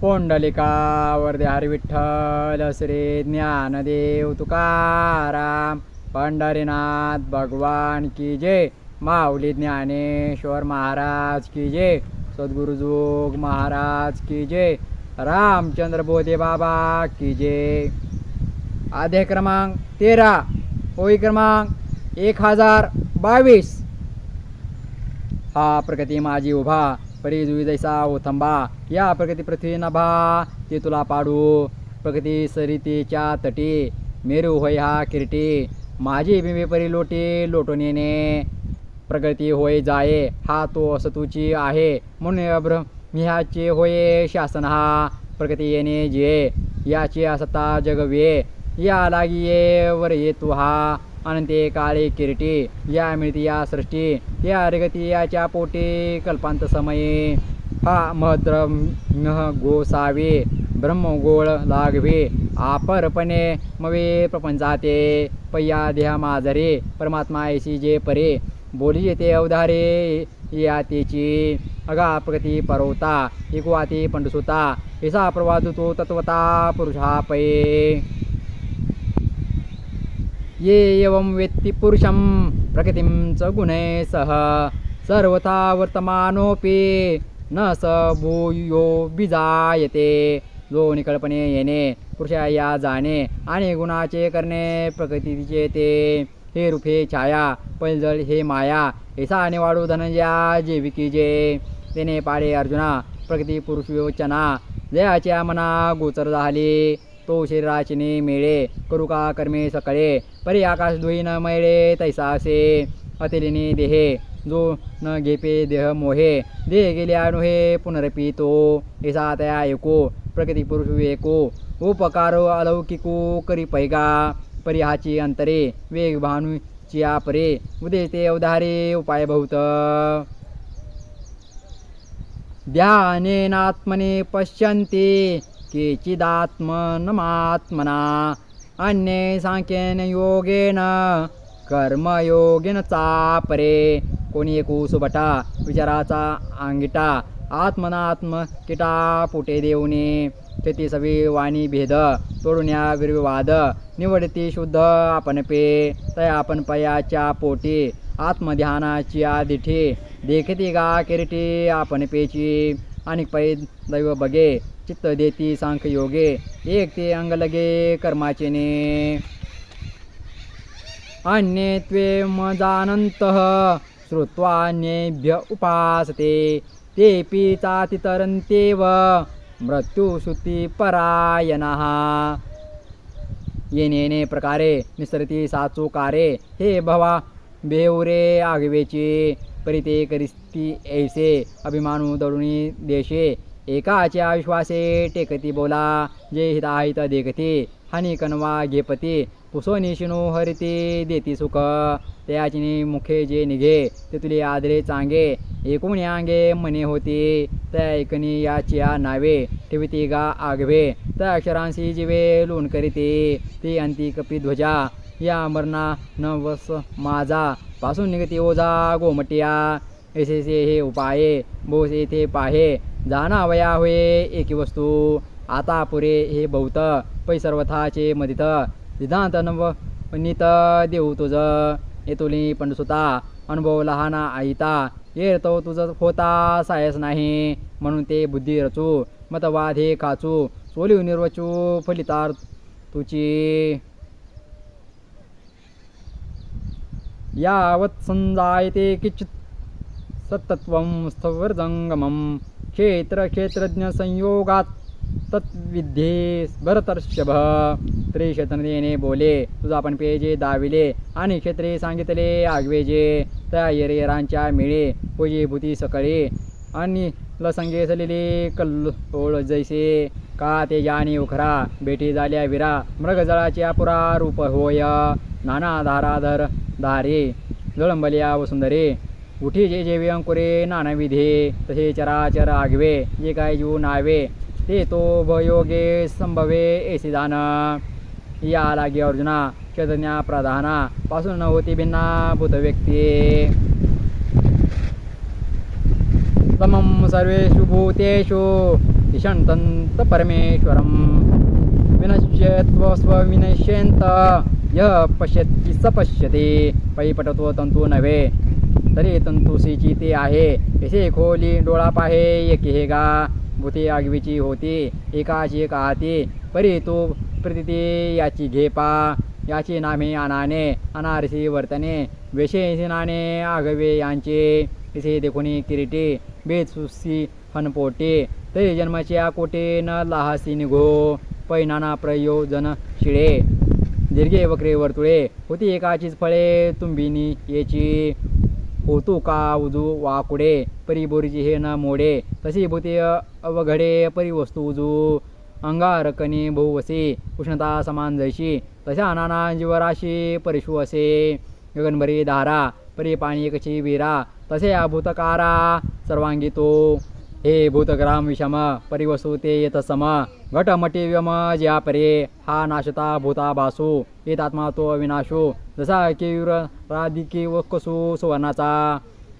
पोंडलिका वरदे हरी विठ्ठल श्री ज्ञानदेव तुकाराम पंढरीनाथ भगवान की जय माऊली ज्ञानेश्वर महाराज की जय सद्गुरुजोग महाराज की जय रामचंद्र बोधे बाबा की जय. आधे क्रमांक तेरा होई क्रमांक एक हजार बावीस. हा प्रगती माझी उभा. परी जुई जैसा ओथंबा या प्रगती पृथ्वी नभा ते तुला पाडू प्रगती सरितेच्या तटी मेरू होय हा किरटी माझी बिंबे परी लोटी लोटून येणे प्रगती होय जाये हा तो असतूची आहे म्हणून अब्रह्म्याचे होय शासन हा प्रगती येणे जे याची असता जगवे या लागी ये वर ये तू हा अनंते काळे किरटी या मिळती या सृष्टी या रेगती याच्या पोटी कल्पांत समये. हा मद्र गोसावे ब्रह्मगोळ लागवे आपरपणे मवे प्रपंचाते पय्या देहा माजरे परमात्मा ऐशी जे परे. बोली येते अवधारे या तेची अगा प्रगती परवता इकुवाती पंडसुता हिसा प्रवादुतो तत्वता पुरुषा पये ये एवं वेत्ती पुरुषं प्रकृतीं च गुणे सह। सर्वथा वर्तमानोपे न स भूयो बिजायते जो निकळपणे येणे पुरुषा या जाणे आणि गुणाचे करणे प्रकृतीचे ते हे रूपे छाया पैलजळ हे माया ऐसा निवाडू धनंजया जे विकीजे तेने पाडे अर्जुना प्रकृती पुरुष विवचना जयाच्या मना गोचर झाली। तो शरीराचिनी मेळे करू का कर्मे सकळे परी आकाश दुई न मैळे तैसा असे अतिलिनी देहे जो न घेपे देह मोहे देह गेले अनुहे पुनरपी तो ऐसा तया एको प्रकृती पुरुष विवेको उपकार अलौकिको करी पैगा परिहाची अंतरे वेग भानुची परे उदेते अवधारे उपाय बहुत ध्यानेनात्मने पश्यन्ति केचिदात्मनमात्मना अन्ये सांख्येन योगेन कर्मयोगेन चापरे। कोणी एक उसुबटा विचाराचा अंगिटा आत्मनात्म किटा पुटे देऊने। तेथे सवी वाणी भेद तोडून विर्विवाद निवडती शुद्ध आपण पे तया आपण पयाच्या पोटी आत्मध्यानाची आदिठी। देखती गा किरटी आपण पेची आणि पै दैव बगे चित्त देती सांख योगे एक ते अंग लगे कर्माचे ने अन्ये त्वे मजानन्तः श्रुत्वान्येभ्य उपासते तेऽपि चातितरन्त्येव मृत्युश्रुतिपरायणः येनेने प्रकारे निसरती साचुकारे हे भवा बेवरे आगवेचे। परिते करिस्ती ऐसे अभिमानू दडुनी देशे। एकाच्या विश्वासे टेकती बोला जे हिताहित देखते। हानी कनवा घेपती। पुसोनी शिनो हरिते देती सुख। त्याचिनी मुखे जे निघे ते तुले आदरे चांगे। एकूण अंगे मने होते त्या ऐकणी याच्या नावे। ठेवती गा आगवे। त्या अक्षरांशी जीवे लोण करीते। ती अंती कपी ध्वजा या मरणा न वस माझा। पासून निघते ओझा गोमटिया ऐसे हे उपाये बोस येथे पाहे जाणा वया होय एकी वस्तू आता पुरे हे बहुत पै सर्वथाचे मदित सिद्धांत नव नित देऊ तुझ येतुली पंडसुता अनुभव लहाना आईता ये तो तुझं होता सायस नाही म्हणून ते बुद्धी रचू मतवाद हे काचू सोलिव निर्वचू फलितार तुची. यावत् सञ्जायते किचित् सत्तत्वं स्थविरजङ्गमं। क्षेत्रक्षेत्रज्ञसंयोगात् तत्विध्ये भरतर्षभ। त्रिक्षेत्रनेने बोले तुझा पेजे दाविले आणि क्षेत्रे सांगितले आगवेजे। त्या येरेरांच्या मिळे पूजे भूती सकळे आणि लसंगे सलिले कल्लोळ जैसे। का ते जाणी उखरा बेटी झाल्या विरा मृगजळाच्या पुरा रूप होय। नाना धाराधर दारे जळंबलिया वसुंधरे। उठी जे जेवे अंकुरे नानाविधे तसे चराचर आगवे जे काय जीव नावे ते तो भयोगे संभवे एसी दान या लागे अर्जुना चैतन्या प्रधाना पासून न होती भिन्ना भूत व्यक्ती। समम सर्वेषु भूतेषु तिषन्तन्त परमेश्वरं विनश्यत्व स्वविनश्यंत य पश्यती स पश्यते पै पटतो तंतू नव्हे तरी तंतुसीची ते आहे। ऐसे खोली डोळा पाहे एक हे गा। भूते आगवीची होती एकाची एक आहाती परी तू प्रतिते याची घे पा याची नामे अनाने अनारसी वर्तने। वेशे नाणे आगवे यांचे। इसे देखुनी किरीटी बेत सुसी फनपोटे। तरी जन्माच्या कोटे न लहासी निघो। पैनाना प्रयोजन शिळे। दीर्घे वक्रे वर्तुळे होती एकाचीच फळे तुंबिनी येची. होतो का उजू वाकुडे परीबोरीची हे न मोडे. तशी भूती अवघडे परी वस्तू उजू. अंगारकनी बहुवसी उष्णता समान जैशी. तशा नाना जीवराशी परिशु असे. गगनभरी धारा परी पाणी एकची वीरा. तसे अभूतकारा सर्वांगी तो. हे भूतग्राम विषम परिवसु ते येत सम घटमटी व्यम ज्या परे हा नाशता भूता भासू येत आत्मा तो अविनाशू। जसा केयुर व कसू सुवर्णाचा।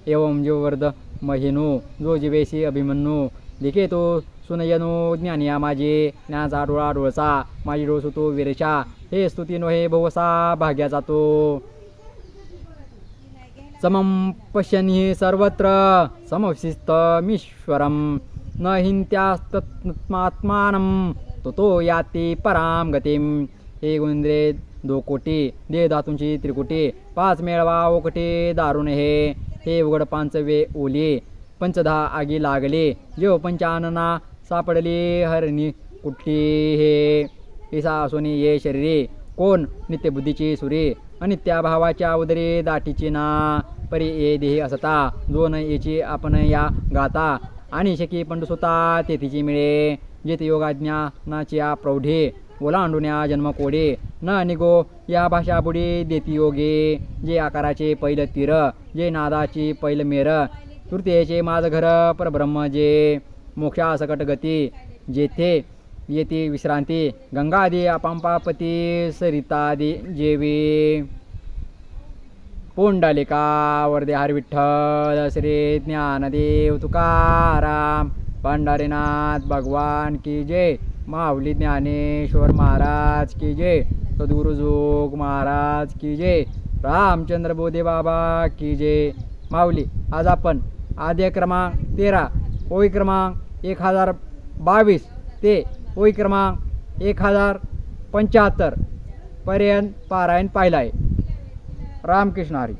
एवं जीववर्ध महिनू जो जीवेशी अभिमन्यू। लिखे तो सुनयनो ज्ञानिया माझे ज्ञानाचा डोळा डोळसा माझी डोळसू तो विरेशा। हे स्तुती नोहे भोवसा भाग्याचा तो। समं पश्यन्हि सर्वत्र समशिस्तमीश्वरं न हिंत्यास्तत्मात्मानं ततो याती पराम गतिम। हे गुंद्रे दो कोटी दे धातूंची त्रिकुटी पाच मेळवा ओकटे दारुण। हे हे उघड पांचवे ओली पंचधा आगी लागले जेव पंचानना सापडली हरणी कुठली हे ईसा असोनी ये शरीरे कोण नित्यबुद्धीची सुरे। आणि त्या भावाच्या उदरे दाटीची ना परी ये देही असता जो न येची आपण या गाता. आणि शकी पंडसुता तेथीची मिळे. जेथे योगाज्ञानाच्या प्रौढे ओलांडुण्या जन्म कोडे न निगो या भाषा बुडी देती योगे. जे आकाराचे पहिलं तीर जे नादाची पहिलं मेर. तृतीयेचे माझ घर परब्रह्म जे. मोक्षा सकट गती जेथे येते विश्रांती. गंगादी अपंपापती सरितादी जेवी. पुंडलिका वरदे हर विठ्ठल श्री ज्ञानदेव तुकाराम पंढरीनाथ भगवान की जय. माऊली ज्ञानेश्वर महाराज की जय. सद्गुरुजोग महाराज की जय. रामचंद्र बोधे बाबा की जय. माऊली आज आपण आद्य क्रमांक तेरा ओळी क्रमांक एक हजार बावीस ते ओळी क्रमांक एक हजार पंच्याहत्तर. पर्यंत पारायण पाहिला आहे रामकृष्ण हरी.